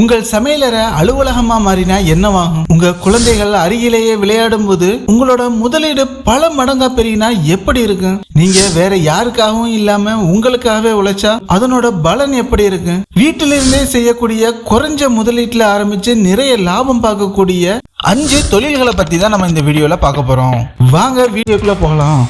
உங்கள் சமையலறை அலுவலகமா மாறினா என்னவாகும்? உங்க குழந்தைகள் அருகிலேயே விளையாடும் போது உங்களோட முதலீடு பல மடங்கா பெருகினா எப்படி இருக்கும்? நீங்க வேற யாருக்காகவும் இல்லாம உங்களுக்காகவே உழைச்சா அதனோட பலன் எப்படி இருக்கு வீட்டிலிருந்தே செய்யக்கூடிய குறைஞ்ச முதலீட்டுல ஆரம்பிச்சு நிறைய லாபம் பார்க்கக்கூடிய அஞ்சு தொழில்களை பத்தி தான் நம்ம இந்த வீடியோல பார்க்க போறோம். வாங்க வீடியோக்குள்ள போகலாம்.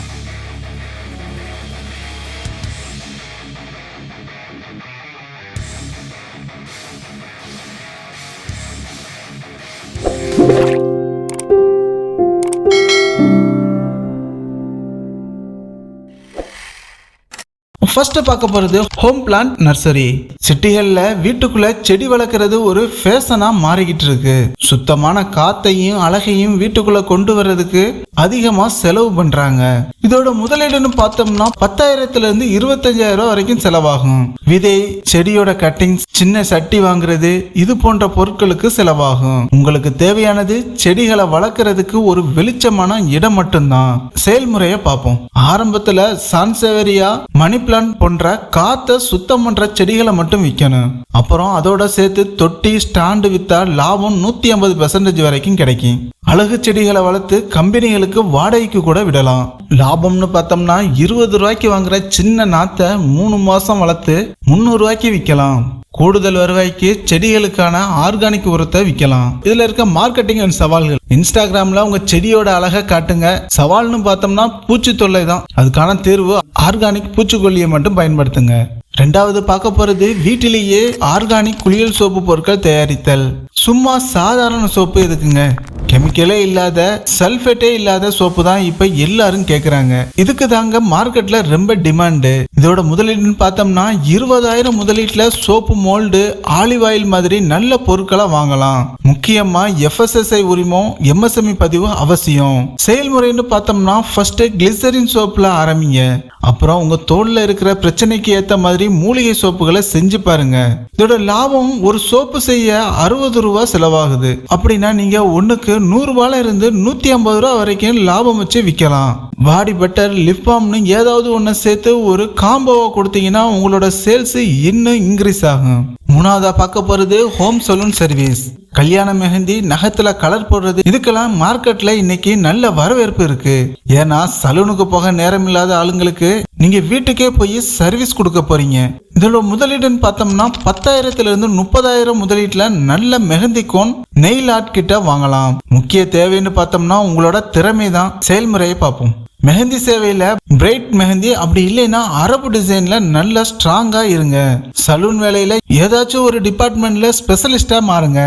ஃபர்ஸ்ட் பார்க்க போறது ஹோம் பிளான்ட் நர்சரி சிட்டிகளில் வீட்டுக்குள்ள செடி வளர்க்கறது ஒரு ஃபேஷனாக மாறிக்கிட்டு இருக்கு சுத்தமான காத்தையும் அழகையும் வீட்டுக்குள்ள கொண்டு வர்றதுக்கு அதிகமா செலவு பண்றாங்க. இதோட முதலீடுன்னு பார்த்தோம்னா பத்தாயிரத்துல இருந்து இருபத்தஞ்சாயிரம் வரைக்கும் செலவாகும். விதை செடியோட கட்டிங்ஸ் சின்ன சட்டி வாங்குறது இது போன்ற பொருட்களுக்கு செலவாகும். உங்களுக்கு தேவையானது செடிகளை வளர்க்கறதுக்கு ஒரு வெளிச்சமான இடம் மட்டும்தான். செயல்முறையை பார்ப்போம். ஆரம்பத்துல சான்சேவரியா மணி பிளான்ட் போன்ற காத்த சுத்தம் பண்ற செடிகளை மட்டும் விற்கணும். அப்புறம் அதோட சேர்த்து தொட்டி ஸ்டாண்டு வித்தால் லாபம் நூத்தி ஐம்பது பெர்சன்டேஜ் வரைக்கும் கிடைக்கும். அழகு செடிகளை வளர்த்து கம்பெனிகளுக்கு வாடகைக்கு கூட விடலாம். லாபம்னு பார்த்தோம்னா இருபது ரூபாய்க்கு வாங்குற சின்ன நாத்தை மூணு மாசம் வளர்த்து முந்நூறு ரூபாய்க்கு விற்கலாம். கூடுதல் வருவாய்க்கு செடிகளுக்கான ஆர்கானிக் உரத்தை விற்கலாம். இதுல இருக்க மார்க்கெட்டிங் அண்ட் சவால்கள். இன்ஸ்டாகிராம்ல உங்க செடியோட அழகை காட்டுங்க. சவால்னு பார்த்தோம்னா பூச்சி தொல்லை தான். அதுக்கான தீர்வு ஆர்கானிக் பூச்சிக்கொல்லியை மட்டும் பயன்படுத்துங்க. ரெண்டாவது பார்க்க போகிறது வீட்டிலேயே ஆர்கானிக் குளியல் சோப்பு பொருட்கள் தயாரித்தல். சும்மா சாதாரண சோப்பு எதுக்குங்க? கெமிக்கலே இல்லாத சல்ஃபேட்டே இல்லாத சோப்பு தான் இப்ப எல்லாரும் கேக்குறாங்க. இதுக்கு தாங்க மார்க்கெட்ல ரொம்ப டிமாண்டு இதோட முதலீடுன்னு பார்த்தோம்னா இருபதாயிரம் முதலீட்டுல சோப்பு மோல்டு ஆலிவ் ஆயில் மாதிரி நல்ல பொருட்களை வாங்கலாம். முக்கியமா எஃப்எஸ்எஸ்ஐ உரிமம் எம்எஸ்எம்இ பதிவு அவசியம். செயல்முறைன்னு பார்த்தோம்னா ஃபர்ஸ்ட் கிளிசரின் சோப்புல ஆரம்பிங்க. அப்புறம் உங்க தோல்ல இருக்கிற பிரச்சனைக்கு ஏத்த மாதிரி மூலிகை சோப்புகளை செஞ்சு பாருங்க. இதோட லாபம் ஒரு சோப்பு செய்ய அறுபது ரூபா செலவாகுது. அப்படின்னா நீங்க ஒண்ணுக்கு நூறுரூவால இருந்து நூத்தி ஐம்பது ரூபா வரைக்கும் லாபம் வச்சு விற்கலாம் பாடி பட்டர் லிப் பாம்னு ஏதாவது ஒன்று சேர்த்து ஒரு காம்போவை கொடுத்தீங்கன்னா உங்களோட சேல்ஸ் இன்னும் இன்க்ரீஸ் ஆகும். மூணாவதா பார்க்க போறது ஹோம் சலூன் சர்வீஸ் கல்யாண மெஹந்தி நகத்துல கலர் போடுறது இதுக்கெல்லாம் மார்க்கெட்ல இன்னைக்கு நல்ல வரவேற்பு இருக்கு. ஏன்னா சலூனுக்கு போக நேரம் இல்லாத ஆளுங்களுக்கு நீங்க வீட்டுக்கே போய் சர்வீஸ் கொடுக்க போறீங்க. இதோட முதலீடுன்னு பார்த்தோம்னா பத்தாயிரத்துல இருந்து முப்பதாயிரம் முதலீட்டுல நல்ல மெஹந்தி கோன் நெயில் ஆர்ட் கிட்ட வாங்கலாம். முக்கிய தேவைன்னு பார்த்தோம்னா உங்களோட திறமை தான் செயல்முறையை பார்ப்போம். மெஹந்தி சேவையில பிரைட் மெஹந்தி அப்படி இல்லைன்னா அரபு டிசைன்ல நல்ல ஸ்ட்ராங்கா இருங்க. சலூன் வேலையில ஏதாச்சும் ஒரு டிபார்ட்மெண்ட்ல ஸ்பெஷலிஸ்டா மாறுங்க.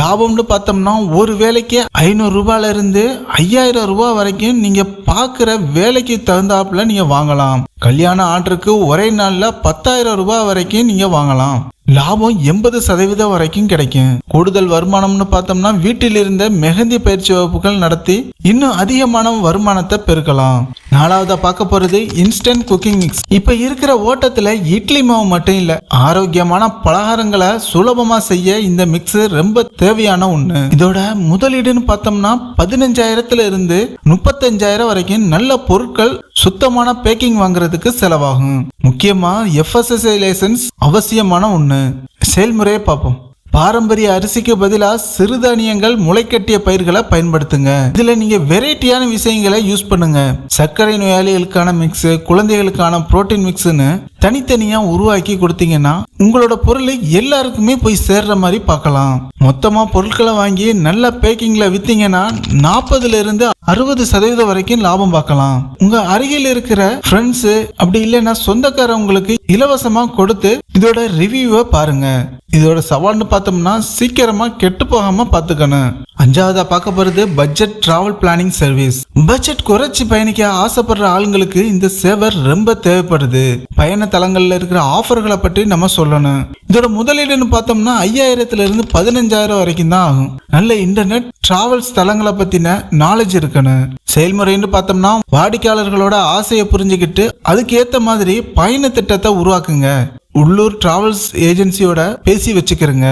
லாபம்னு பார்த்தோம்னா ஒரு வேலைக்கு ஐநூறு ரூபாயில இருந்து ஐயாயிரம் ரூபாய் வரைக்கும் நீங்க பாக்குற வேலைக்கு தகுந்தாப்புல நீங்க வாங்கலாம். கல்யாண ஆர்டருக்கு ஒரே நாள்ல பத்தாயிரம் ரூபாய் வரைக்கும் நீங்க வாங்கலாம். லாபம் எண்பது சதவீதம் வரைக்கும் கிடைக்கும். கூடுதல் வருமானம்னு பார்த்தோம்னா வீட்டில் இருந்த மெஹந்தி பயிற்சி வகுப்புகள் நடத்தி இன்னும் அதிகமான வருமானத்தை பெருக்கலாம். நாலாவதா பார்க்க போறது இன்ஸ்டன்ட் குக்கிங் மிக்ஸ் இப்ப இருக்கிற ஓட்டத்துல இட்லி மாவு மட்டும் இல்ல ஆரோக்கியமான பலகாரங்களை சுலபமா செய்ய இந்த மிக்ஸ் ரொம்ப தேவையான ஒண்ணு. இதோட முதலீடுன்னு பார்த்தோம்னா பதினஞ்சாயிரத்துல இருந்து முப்பத்தஞ்சாயிரம் வரைக்கும் நல்ல பொருட்கள் சுத்தமான பேக்கிங் வாங்குறதுக்கு செலவாகும். முக்கியமா எஃப்எஸ்எஸ்ஐ லைசன்ஸ் அவசியமான ஒண்ணு. செயல்முறையை பார்ப்போம். பாரம்பரிய அரிசிக்கு பதிலாக சிறுதானியங்கள் முளைக்கட்டிய பயிர்களை பயன்படுத்துங்க. இதுல நீங்க வெரைட்டியான விஷயங்களை யூஸ் பண்ணுங்க. சர்க்கரை நோயாளிகளுக்கான மிக்ஸ் குழந்தைகளுக்கான புரோட்டீன் மிக்ஸ்னு தனித்தனியா உருவாக்கி கொடுத்தீங்கன்னா உங்களோட பொருள் எல்லாருக்குமே போய் சேர்ற மாதிரி பார்க்கலாம். மொத்தமா பொருட்களை வாங்கி நல்ல பேக்கிங்ல வித்தீங்கன்னா நாற்பதுல இருந்து அறுபது சதவீதம் வரைக்கும் லாபம் பார்க்கலாம். உங்க அருகில் இருக்கிற ஃப்ரெண்ட்ஸ் அப்படி இல்லைன்னா சொந்தக்காரவங்களுக்கு இலவசமா கொடுத்து இதோட ரிவ்யூவை பாருங்க. இதோட சவால்னு பார்த்தோம்னா சீக்கிரமா கெட்டு போகாம பார்த்துக்கணும். அஞ்சாவதா பார்க்க போறது budget travel planning service budget குறைச்சி பயணிக்க ஆசைப்படுற ஆளுங்களுக்கு இந்த சேவை ரொம்ப தேவைப்படுது. பயண தளங்கள்ல இருக்கிற ஆஃபர்களை பற்றி நம்ம சொல்லணும். இதோட முதலீடுன்னு பார்த்தோம்னா ஐயாயிரத்துல இருந்து பதினஞ்சாயிரம் வரைக்கும் தான் ஆகும். நல்ல இன்டர்நெட் டிராவல்ஸ் தளங்களை பத்தின நாலேஜ் இருக்கணும். செயல்முறைன்னு பார்த்தோம்னா வாடிக்கையாளர்களோட ஆசையை புரிஞ்சுக்கிட்டு அதுக்கு ஏத்த மாதிரி பயண திட்டத்தை உருவாக்குங்க. உள்ளூர் டிராவல்ஸ் ஏஜென்சியோட பேசி வச்சுக்கிறங்க.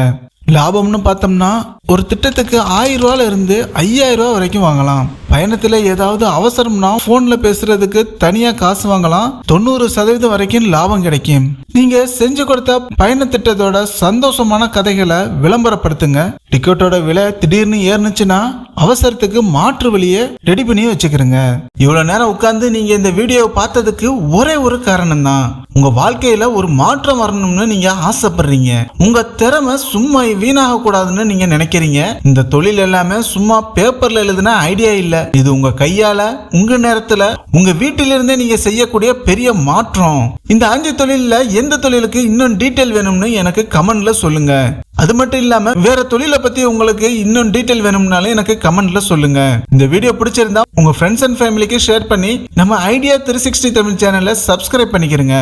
லாபம்னு பார்த்தோம்னா ஒரு திட்டத்துக்கு ஆயிரம் ரூபால இருந்து ஐயாயிரம் ரூபா வரைக்கும் வாங்கலாம். பயணத்தில் ஏதாவது அவசரம்னா ஃபோனில் பேசுறதுக்கு தனியாக காசு வாங்கலாம். தொண்ணூறு சதவீதம் வரைக்கும் லாபம் கிடைக்கும். நீங்கள் செஞ்சு கொடுத்த பயண திட்டத்தோட சந்தோஷமான கதைகளை விளம்பரப்படுத்துங்க. டிக்கெட்டோட விலை திடீர்னு ஏறுனுச்சுன்னா அவசரத்துக்கு மாற்று வழியை ரெடி பண்ணி வச்சுக்கிறங்க. இவ்வளோ நேரம் உட்காந்து நீங்கள் இந்த வீடியோவை பார்த்ததுக்கு ஒரே ஒரு காரணம் தான் உங்கள் வாழ்க்கையில ஒரு மாற்றம் வரணும்னு நீங்கள் ஆசைப்படுறீங்க. உங்கள் திறமை சும்மா வீணாக கூடாதுன்னு நினைக்கிறீங்க. இந்த தொழில் எல்லாமே சும்மா பேப்பரில் எழுதுன ஐடியா இல்லை. இது உங்க கையால உங்க நேரத்துல உங்க வீட்டிலிருந்தே நீங்க செய்யக்கூடிய பெரிய மாற்றம். இந்த அஞ்சு தொழில்ல எந்த தொழிலுக்கு இன்னும் டீட்டெயில் வேணும்னு எனக்கு கமெண்ட்ல சொல்லுங்க. அது மட்டும் இல்லாம வேற தொழிலை பத்தி உங்களுக்கு இன்னும் டீட்டெயில் வேணும்னாலும் எனக்கு கமெண்ட்ல சொல்லுங்க. இந்த வீடியோ பிடிச்சிருந்தா உங்க ஃப்ரெண்ட்ஸ் அண்ட் ஃபேமிலிக்கு ஷேர் பண்ணி நம்ம ஐடியா த்ரீ சிக்ஸ்டி தமிழ் சேனலை சப்ஸ்கிரைப் பண்ணிக்கிறங்க